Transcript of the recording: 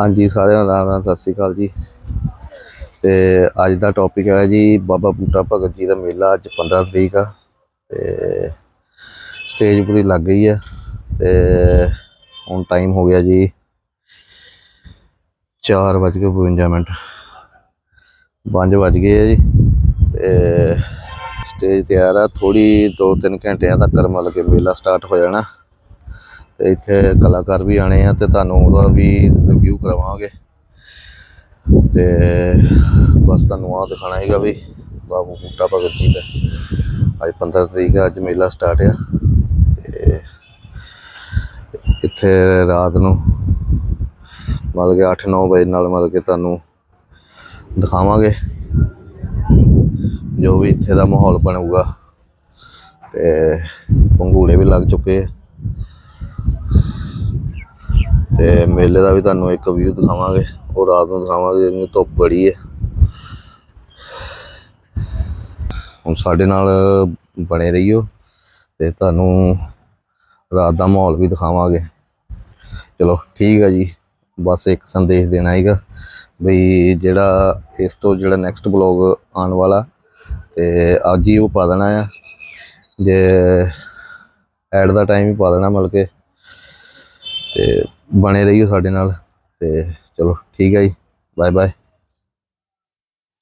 ਹਾਂਜੀ, ਸਾਰਿਆਂ ਨੂੰ ਰਾਮ ਰਾਮ ਸਤਿ ਸ੍ਰੀ ਅਕਾਲ ਜੀ। ਤੇ ਅੱਜ ਦਾ ਟੌਪਿਕ ਹੈ ਜੀ, ਬਾਬਾ ਬੂਟਾ ਭਗਤ ਜੀ ਦਾ ਮੇਲਾ, ਅੱਜ 15 ਤਰੀਕ ਆ। ਤੇ ਸਟੇਜ ਪੂਰੀ ਲੱਗ ਗਈ ਆ। ਤੇ ਹੁਣ ਟਾਈਮ ਹੋ ਗਿਆ ਜੀ 4:52 ਮਿੰਟ। 5 ਵੱਜ ਗਏ ਆ ਜੀ। ਤੇ ਸਟੇਜ ਤਿਆਰ ਆ। ਥੋੜੀ 2-3 ਘੰਟਿਆਂ ਤੱਕ ਮਤਲਬ ਕਿ ਮੇਲਾ ਸਟਾਰਟ ਹੋ ਜਾਣਾ। ਤੇ ਇੱਥੇ ਕਲਾਕਾਰ ਵੀ ਆਣੇ ਆ ਤੇ ਤੁਹਾਨੂੰ ਉਹਦਾ ਵੀ ਰਿਵਿਊ ਕਰਵਾਵਾਂਗੇ ਤੇ ਬਸ ਤੁਹਾਨੂੰ ਆਹ ਦਿਖਾਣਾ ਹੈਗਾ ਵੀ ਬਾਬੂ ਬੂਟਾ ਭਗਤ ਜੀ ਦਾ। ਅੱਜ 15 ਤਰੀਕ ਆ, ਅੱਜ ਮੇਲਾ ਸਟਾਰਟ ਆ। ਤੇ ਇੱਥੇ ਰਾਤ ਨੂੰ ਮਤਲਬ ਕਿ 8-9 ਵਜੇ ਨਾਲ ਮਤਲਬ ਕਿ ਤੁਹਾਨੂੰ ਦਿਖਾਵਾਂਗੇ ਜੋ ਵੀ ਇੱਥੇ ਦਾ ਮਾਹੌਲ ਬਣੂਗਾ। ਤੇ ਪੰਗੂੜੇ ਵੀ ਲੱਗ ਚੁੱਕੇ ਆ। ਤੇ ਮੇਲੇ ਦਾ ਵੀ ਤੁਹਾਨੂੰ ਇੱਕ ਵਿਊ ਦਿਖਾਵਾਂਗੇ ਉਹ ਰਾਤ ਨੂੰ ਦਿਖਾਵਾਂਗੇ ਜਿਵੇਂ ਧੁੱਪ ਬੜੀ ਹੈ। ਹੁਣ ਸਾਡੇ ਨਾਲ ਬਣੇ ਰਹੀਓ ਤੇ ਤੁਹਾਨੂੰ ਰਾਤ ਦਾ ਮਾਹੌਲ ਵੀ ਦਿਖਾਵਾਂਗੇ। ਚਲੋ ਠੀਕ ਹੈ ਜੀ, ਬਸ ਇੱਕ ਸੰਦੇਸ਼ ਦੇਣਾ ਹੈਗਾ ਬਈ ਜਿਹੜਾ ਇਸ ਤੋਂ ਜਿਹੜਾ ਨੈਕਸਟ ਬਲੌਗ ਆਉਣ ਵਾਲਾ ਤੇ ਅੱਜ ਹੀ ਉਹ ਪਾ ਦੇਣਾ ਆ। ਜੇ ਐਡ ਦਾ ਟਾਈਮ ਹੀ ਪਾ ਦੇਣਾ ਮਤਲਬ ਕਿ ਤੇ ਬਣੇ ਰਹੀਓ ਸਾਡੇ ਨਾਲ ਤੇ ਚਲੋ ਠੀਕ ਹੈ ਜੀ ਬਾਏ ਬਾਏ